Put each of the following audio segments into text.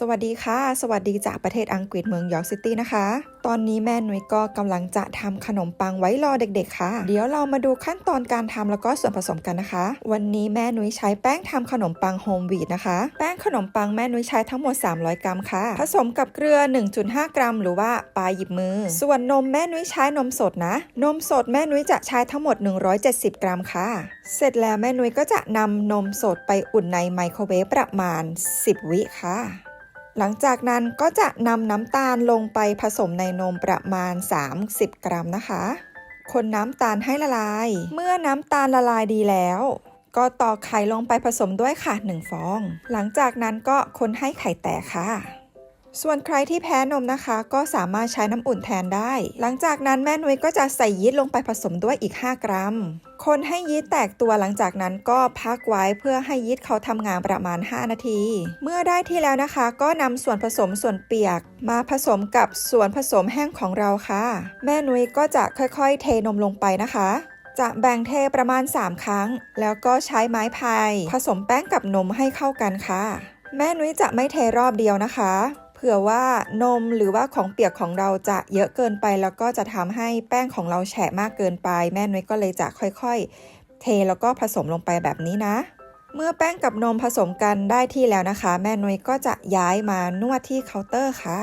สวัสดีค่ะ สวัสดีจากประเทศอังกฤษเมืองยอร์กซิตี้นะคะ ตอนนี้แม่นุ้ยก็กำลังจะทำขนมปังไว้รอเด็กๆค่ะ เดี๋ยวเรามาดูขั้นตอนการทำแล้วก็ส่วนผสมกันนะคะ วันนี้แม่นุ้ยใช้แป้งทำขนมปังโฮมวีดนะคะ แป้งขนมปังแม่นุ้ยใช้ทั้งหมด 300 กรัมค่ะ ผสมกับเกลือ 1.5 กรัม หรือว่าปลายหยิบมือ ส่วนนมแม่นุ้ยใช้นมสดนะ นมสดแม่นุ้ยจะใช้ทั้งหมด 170 กรัมค่ะ เสร็จแล้วแม่นุ้ยก็จะนำนมสดไปอุ่นในไมโครเวฟประมาณ 10 วิค่ะ หลังจากนั้นก็จะนำน้ำตาลลงไปผสมในนมประมาณ 30 กรัมนะคะ คนน้ำตาลให้ละลาย เมื่อน้ำตาลละลายดีแล้ว ก็ตอกไข่ลงไปผสมด้วยค่ะ 1 ฟอง หลังจากนั้นก็คนให้ไข่แตกค่ะ ส่วนใครที่แพ้นมนะคะ ก็สามารถใช้น้ำอุ่นแทนได้ หลังจากนั้นแม่นุ้ยก็จะใส่ยีสต์ลงไปผสมด้วยอีก 5 กรัม คนให้ยีสต์แตกตัวหลังจากนั้นก็พักไว้เพื่อให้ยีสต์เขาทำงานประมาณ 5 นาที เมื่อได้ที่แล้วนะคะ ก็นำส่วนผสมส่วนเปียก มาผสมกับส่วนผสมแห้งของเราค่ะ แม่นุ้ยก็จะค่อยๆ เทนมลงไปนะคะ จะแบ่งเทประมาณ 3 ครั้ง แล้วก็ใช้ไม้พาย ผสมแป้งกับนมให้เข้ากันค่ะ แม่นุ้ยจะไม่เทรอบเดียวนะคะ ผื่อว่านมหรือว่าของเปียกของเราจะเยอะเกินไปแล้วก็จะทำให้แป้งของเราแฉะมากเกินไป แม่นุ้ยก็เลยจะค่อยๆ เทแล้วก็ผสมลงไปแบบนี้นะ เมื่อแป้งกับนมผสมกันได้ที่แล้วนะคะ แม่นุ้ยก็จะย้ายมานวดที่เคาน์เตอร์ค่ะ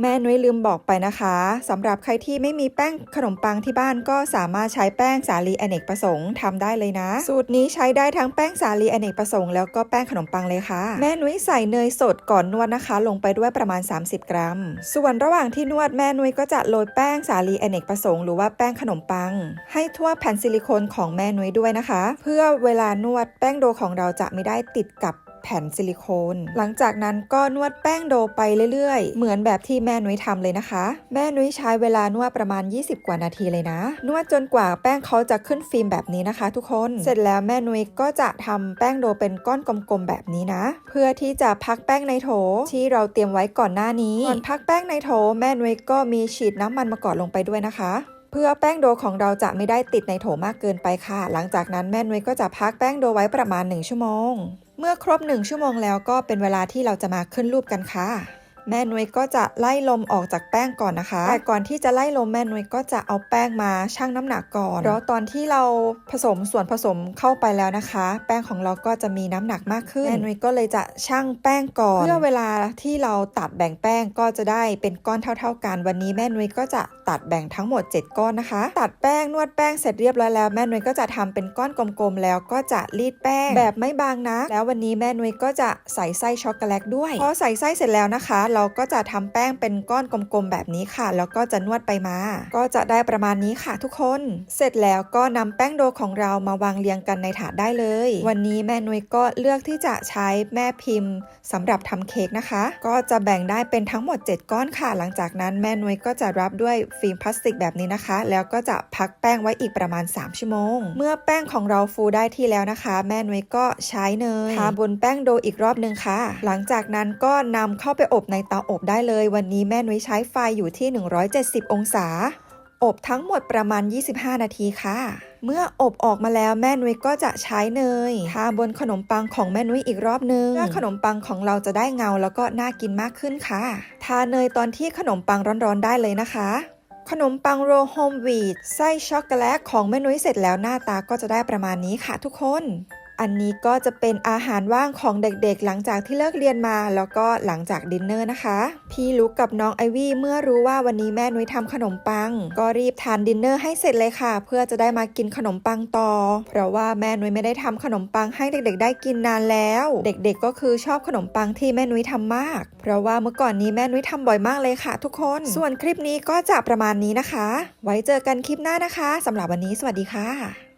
แม่นุ้ยลืมบอกไปนะคะสำหรับใครที่ไม่มีแป้งขนมปังที่บ้านก็สามารถใช้แป้งสาลีอเนกประสงค์ทำได้เลยนะ สูตรนี้ใช้ได้ทั้งแป้งสาลีอเนกประสงค์แล้วก็แป้งขนมปังเลยค่ะ แม่นุ้ยใส่เนยสดก่อนนวดนะคะ ลงไปด้วยประมาณ 30 กรัม ส่วนระหว่างที่นวดแม่นุ้ยก็จะโรยแป้งสาลีอเนกประสงค์หรือว่าแป้งขนมปัง ให้ทั่วแผ่นซิลิโคนของแม่นุ้ยด้วยนะคะ เพื่อเวลานวดแป้งโดของเราจะไม่ได้ติดกับ แผ่นซิลิโคน หลังจากนั้นก็นวดแป้งโดไปเรื่อยๆ เหมือนแบบที่แม่นุ้ยทำเลยนะคะ แม่นุ้ยใช้เวลานวดประมาณ 20 กว่านาทีเลยนะ นวดจนกว่าแป้งเขาจะขึ้นฟิล์มแบบนี้นะคะ ทุกคนเสร็จแล้วแม่นุ้ยก็จะทำแป้งโดเป็นก้อนกลมๆแบบนี้นะ เพื่อที่จะพักแป้งในโถที่เราเตรียมไว้ก่อนหน้านี้ก่อนพักแป้งในโถแม่นุ้ยก็มีฉีดน้ำมันมะกอกลงไปด้วยนะคะเพื่อแป้งโดของเราจะไม่ได้ติดในโถมากเกินไปค่ะ หลังจากนั้นแม่นุ้ยก็จะพักแป้งโดไว้ประมาณ 1 ชั่วโมง เมื่อครบ 1 ชั่วโมงแล้วก็เป็นเวลาที่เราจะมาขึ้นรูปกันค่ะ แม่นุ้ยก็จะไล่ลมออกจากแป้งก่อนนะคะแต่ก่อนที่จะไล่ลมแม่นุ้ยก็จะเอาแป้งมาชั่งน้ำหนักก่อนเพราะตอนที่เราผสมส่วนผสมเข้าไปแล้วนะคะ แป้งของเราก็จะมีน้ำหนักมากขึ้นแม่นุ้ยก็เลยจะชั่งแป้งก่อน เพื่อเวลาที่เราตัดแบ่งแป้งก็จะได้เป็นก้อนเท่า ๆกัน วันนี้แม่นุ้ยก็จะตัดแบ่งทั้งหมด 7 ก้อนนะคะ ตัดแป้งนวดแป้งเสร็จเรียบร้อยแล้วแม่นุ้ยก็จะทำเป็นก้อนกลมๆแล้วก็จะรีดแป้งแบบไม่บางนะ แล้ววันนี้แม่นุ้ยก็จะใส่ไส้ช็อกโกแลตด้วยพอใส่ไส้เสร็จแล้วนะคะเราก็จะทำแป้งเป็นก้อนกลมๆแบบนี้ค่ะ แล้วก็จะนวดไปมา ก็จะได้ประมาณนี้ค่ะทุกคน เสร็จแล้วก็นำแป้งโดของเรามาวางเรียงกันในถาดได้เลย วันนี้แม่นุ้ยก็เลือกที่จะใช้แม่พิมพ์สำหรับทำเค้กนะคะ ก็จะแบ่งได้เป็นทั้งหมด 7 ก้อนค่ะ หลังจากนั้นแม่นุ้ยก็จะรับด้วยฟิล์มพลาสติกแบบนี้นะคะ แล้วก็จะพักแป้งไว้อีกประมาณ 3 ชั่วโมง เมื่อแป้งของเราฟูได้ที่แล้วนะคะ แม่นุ้ยก็ใช้เนยทาบนแป้งโดอีกรอบนึงค่ะ หลังจากนั้นก็นำเข้าไปอบในเตาอบได้เลย วันนี้แม่นุ้ยใช้ไฟอยู่ที่ 170 องศา อบทั้งหมดประมาณ 25 นาทีค่ะ เมื่ออบออกมาแล้วแม่นุ้ยก็จะใช้เนยทาบนขนมปังของแม่นุ้ยอีกรอบนึงเพื่อขนมปังของเราจะได้เงาแล้วก็น่ากินมากขึ้นค่ะ ทาเนยตอนที่ขนมปังร้อนๆได้เลยนะคะขนมปังโรโฮมวีทไส้ช็อกโกแลตของแม่นุ้ยเสร็จแล้วหน้าตาก็จะได้ประมาณนี้ค่ะทุกคน อันนี้ก็จะเป็นอาหารว่างของเด็กๆ หลังจากที่เลิกเรียนมา แล้วก็หลังจากดินเนอร์นะคะ พี่ลุกกับน้องไอวี่เมื่อรู้ว่าวันนี้แม่นุ้ยทำขนมปัง ก็รีบทานดินเนอร์ให้เสร็จเลยค่ะ เพื่อจะได้มากินขนมปังต่อ เพราะว่าแม่นุ้ยไม่ได้ทำขนมปังให้เด็กๆ ได้กินนานแล้ว เด็กๆ ก็คือชอบขนมปังที่แม่นุ้ยทำมาก เพราะว่าเมื่อก่อนนี้แม่นุ้ยทำบ่อยมากเลยค่ะ ทุกคน ส่วนคลิปนี้ก็จะประมาณนี้นะคะ ไว้เจอกันคลิปหน้านะคะสำหรับวันนี้สวัสดีค่ะ